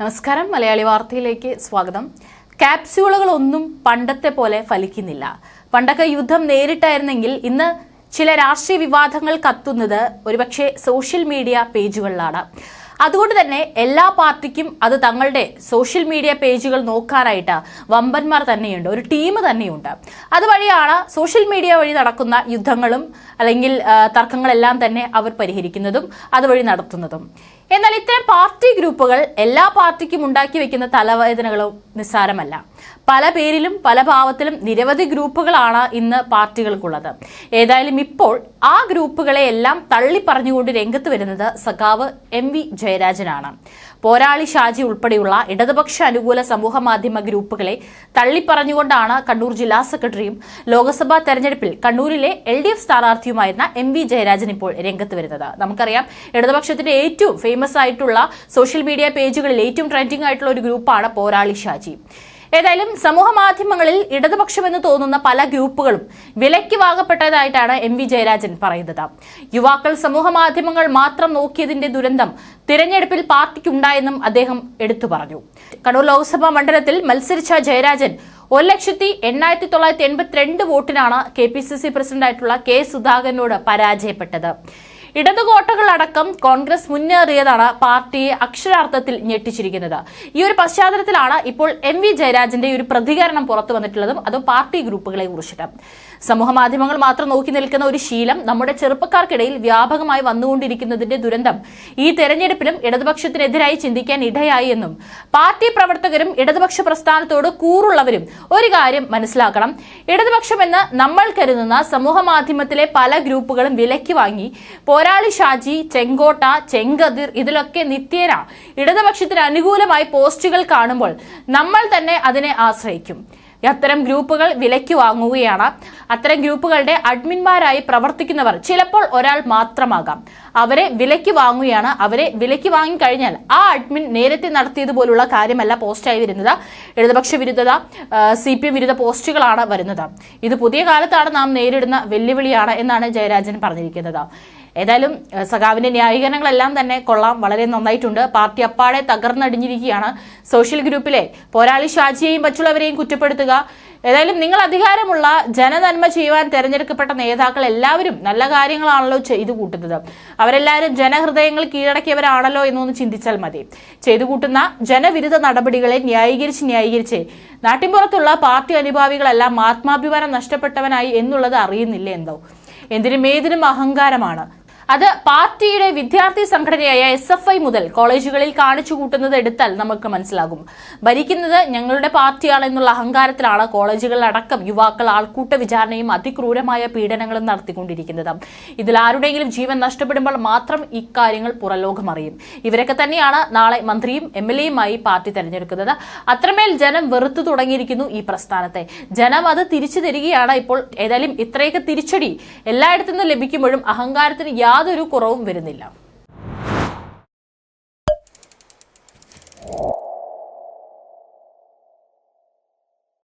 നമസ്കാരം. മലയാളി വാർത്തയിലേക്ക് സ്വാഗതം. ക്യാപ്സ്യൂളുകളൊന്നും പണ്ടത്തെ പോലെ ഫലിക്കുന്നില്ല. പണ്ടൊക്കെ യുദ്ധം നേരിട്ടായിരുന്നെങ്കിൽ ഇന്ന് ചില രാഷ്ട്രീയ വിവാദങ്ങൾ കത്തുന്നത് ഒരുപക്ഷെ സോഷ്യൽ മീഡിയ പേജുകളിലാണ്. അതുകൊണ്ട് തന്നെ എല്ലാ പാർട്ടിക്കും അത് തങ്ങളുടെ സോഷ്യൽ മീഡിയ പേജുകൾ നോക്കാനായിട്ട് വമ്പന്മാർ തന്നെയുണ്ട്. ഒരു ടീം തന്നെയുണ്ട്. അതുവഴിയാണ് സോഷ്യൽ മീഡിയ വഴി നടക്കുന്ന യുദ്ധങ്ങളും അല്ലെങ്കിൽ തർക്കങ്ങളെല്ലാം തന്നെ അവർ പരിഹരിക്കുന്നതും അതുവഴി നടത്തുന്നതും. എന്നാൽ ഇത്തരം പാർട്ടി ഗ്രൂപ്പുകൾ എല്ലാ പാർട്ടിക്കും ഉണ്ടാക്കി വെക്കുന്ന തലവേദനകളും നിസ്സാരമല്ല. പല പേരിലും പല ഭാവത്തിലും നിരവധി ഗ്രൂപ്പുകളാണ് ഇന്ന് പാർട്ടികൾക്കുള്ളത്. ഏതായാലും ഇപ്പോൾ ആ ഗ്രൂപ്പുകളെ എല്ലാം തള്ളി പറഞ്ഞുകൊണ്ട് രംഗത്ത് വരുന്നത് സഖാവ് എം വി ജയരാജനാണ്. പോരാളി ഷാജി ഉൾപ്പെടെയുള്ള ഇടതുപക്ഷ അനുകൂല സമൂഹ മാധ്യമ ഗ്രൂപ്പുകളെ തള്ളിപ്പറഞ്ഞുകൊണ്ടാണ് കണ്ണൂർ ജില്ലാ സെക്രട്ടറിയും ലോക്സഭാ തെരഞ്ഞെടുപ്പിൽ കണ്ണൂരിലെ എൽ ഡി എഫ് സ്ഥാനാർത്ഥിയുമായിരുന്ന എം വി ജയരാജൻ ഇപ്പോൾ രംഗത്ത് വരുന്നത്. നമുക്കറിയാം ഇടതുപക്ഷത്തിന്റെ ഏറ്റവും ഫേമസ് ആയിട്ടുള്ള സോഷ്യൽ മീഡിയ പേജുകളിൽ ഏറ്റവും ട്രെൻഡിംഗ് ആയിട്ടുള്ള ഒരു ഗ്രൂപ്പാണ് പോരാളി ഷാജി. ഏതായാലും സമൂഹ മാധ്യമങ്ങളിൽ ഇടതുപക്ഷമെന്ന് തോന്നുന്ന പല ഗ്രൂപ്പുകളും വിലയ്ക്ക് വാങ്ങപ്പെട്ടതായിട്ടാണ് എം വി ജയരാജൻ പറയുന്നത്. യുവാക്കൾ സമൂഹ മാധ്യമങ്ങൾ മാത്രം നോക്കിയതിന്റെ ദുരന്തം തിരഞ്ഞെടുപ്പിൽ പാർട്ടിക്കുണ്ടായെന്നും അദ്ദേഹം എടുത്തു പറഞ്ഞു. കണ്ണൂർ ലോക്സഭാ മണ്ഡലത്തിൽ മത്സരിച്ച ജയരാജൻ ഒരു ലക്ഷത്തി എണ്ണായിരത്തി തൊള്ളായിരത്തി എൺപത്തിരണ്ട് വോട്ടിനാണ് കെ പി സി സി പ്രസിഡന്റായിട്ടുള്ള കെ സുധാകരനോട് പരാജയപ്പെട്ടത്. ഇടതുകോട്ടകളടക്കം കോൺഗ്രസ് മുന്നേറിയതാണ് പാർട്ടിയെ അക്ഷരാർത്ഥത്തിൽ ഞെട്ടിച്ചിരിക്കുന്നത്. ഈ ഒരു പശ്ചാത്തലത്തിലാണ് ഇപ്പോൾ എം വി ജയരാജന്റെ ഒരു പ്രതികരണം പുറത്തു വന്നിട്ടുള്ളതും അതും പാർട്ടി ഗ്രൂപ്പുകളെ കുറിച്ചിട്ട്. സമൂഹ മാധ്യമങ്ങൾ മാത്രം നോക്കി നിൽക്കുന്ന ഒരു ശീലം നമ്മുടെ ചെറുപ്പക്കാർക്കിടയിൽ വ്യാപകമായി വന്നുകൊണ്ടിരിക്കുന്നതിന്റെ ദുരന്തം. ഈ തെരഞ്ഞെടുപ്പിലും ഇടതുപക്ഷത്തിനെതിരായി ചിന്തിക്കാൻ ഇടയായി എന്നും പാർട്ടി പ്രവർത്തകരും ഇടതുപക്ഷ പ്രസ്ഥാനത്തോട് കൂറുള്ളവരും ഒരു കാര്യം മനസ്സിലാക്കണം. ഇടതുപക്ഷം ഇടതുപക്ഷമെന്ന് നമ്മൾ കരുതുന്ന സമൂഹ മാധ്യമത്തിലെ പല ഗ്രൂപ്പുകളും വിലയ്ക്ക് വാങ്ങി പോരാളി ഷാജി ചെങ്കോട്ട ചെങ്കതിർ ഇതിലൊക്കെ നിത്യേന ഇടതുപക്ഷത്തിന് അനുകൂലമായി പോസ്റ്റുകൾ കാണുമ്പോൾ നമ്മൾ തന്നെ അതിനെ ആശ്രയിക്കും. അത്തരം ഗ്രൂപ്പുകൾ വിലയ്ക്ക് വാങ്ങുകയാണ്. അത്തരം ഗ്രൂപ്പുകളുടെ അഡ്മിന്മാരായി പ്രവർത്തിക്കുന്നവർ ചിലപ്പോൾ ഒരാൾ മാത്രമാകാം. അവരെ വിലയ്ക്ക് വാങ്ങുകയാണ്. അവരെ വിലയ്ക്ക് വാങ്ങിക്കഴിഞ്ഞാൽ ആ അഡ്മിൻ നേരത്തെ നടത്തിയതുപോലുള്ള കാര്യമല്ല പോസ്റ്റായി വരുന്നത്. ഇടതുപക്ഷ വിരുദ്ധത സി പി എം വിരുദ്ധ പോസ്റ്റുകളാണ് വരുന്നത്. ഇത് പുതിയ കാലത്താണ് നാം നേരിടുന്ന വെല്ലുവിളിയാണ് എന്നാണ് ജയരാജൻ പറഞ്ഞിരിക്കുന്നത്. ഏതായാലും സഖാവിന്റെ ന്യായീകരണങ്ങളെല്ലാം തന്നെ കൊള്ളാം. വളരെ നന്നായിട്ടുണ്ട്. പാർട്ടി അപ്പാടെ തകർന്നടിഞ്ഞിരിക്കുകയാണ്. സോഷ്യൽ ഗ്രൂപ്പിലെ പോരാളി ഷാജിയെയും മറ്റുള്ളവരെയും കുറ്റപ്പെടുത്തുക. ഏതായാലും നിങ്ങൾ അധികാരമുള്ള ജനനന്മ ചെയ്യുവാൻ തെരഞ്ഞെടുക്കപ്പെട്ട നേതാക്കൾ എല്ലാവരും നല്ല കാര്യങ്ങളാണല്ലോ ചെയ്തു കൂട്ടുന്നത്. അവരെല്ലാവരും ജനഹൃദയങ്ങൾ കീഴടക്കിയവരാണല്ലോ എന്നൊന്ന് ചിന്തിച്ചാൽ മതി. ചെയ്തു കൂട്ടുന്ന ജനവിരുദ്ധ നടപടികളെ ന്യായീകരിച്ച് ന്യായീകരിച്ച് നാട്ടിൻപുറത്തുള്ള പാർട്ടി അനുഭാവികളെല്ലാം ആത്മാഭിമാനം നഷ്ടപ്പെട്ടവനായി എന്നുള്ളത് അറിയുന്നില്ല എന്തോ? എന്തിനും ഏതിനും അഹങ്കാരമാണ്. അത് പാർട്ടിയുടെ വിദ്യാർത്ഥി സംഘടനയായ എസ് എഫ് ഐ മുതൽ കോളേജുകളിൽ കാണിച്ചു കൂട്ടുന്നത് എടുത്താൽ നമുക്ക് മനസ്സിലാകും. ഭരിക്കുന്നത് ഞങ്ങളുടെ പാർട്ടിയാണ് എന്നുള്ള അഹങ്കാരത്തിലാണ് കോളേജുകളിലടക്കം യുവാക്കൾ ആൾക്കൂട്ട വിചാരണയും അതിക്രൂരമായ പീഡനങ്ങളും നടത്തിക്കൊണ്ടിരിക്കുന്നത്. ഇതിൽ ആരുടെയെങ്കിലും ജീവൻ നഷ്ടപ്പെടുമ്പോൾ മാത്രം ഇക്കാര്യങ്ങൾ പുറലോകം അറിയും ഇവരൊക്കെ തന്നെയാണ് നാളെ മന്ത്രിയും എം എൽ എയുമായി പാർട്ടി തെരഞ്ഞെടുക്കുന്നത്. അത്രമേൽ ജനം വെറുത്തു തുടങ്ങിയിരിക്കുന്നു ഈ പ്രസ്ഥാനത്തെ. ജനം അത് തിരിച്ചു തരികയാണ് ഇപ്പോൾ. ഏതായാലും ഇത്രയൊക്കെ തിരിച്ചടി എല്ലായിടത്തു നിന്നും ലഭിക്കുമ്പോഴും അഹങ്കാരത്തിന് യാതൊരു കുറവും വരുന്നില്ല.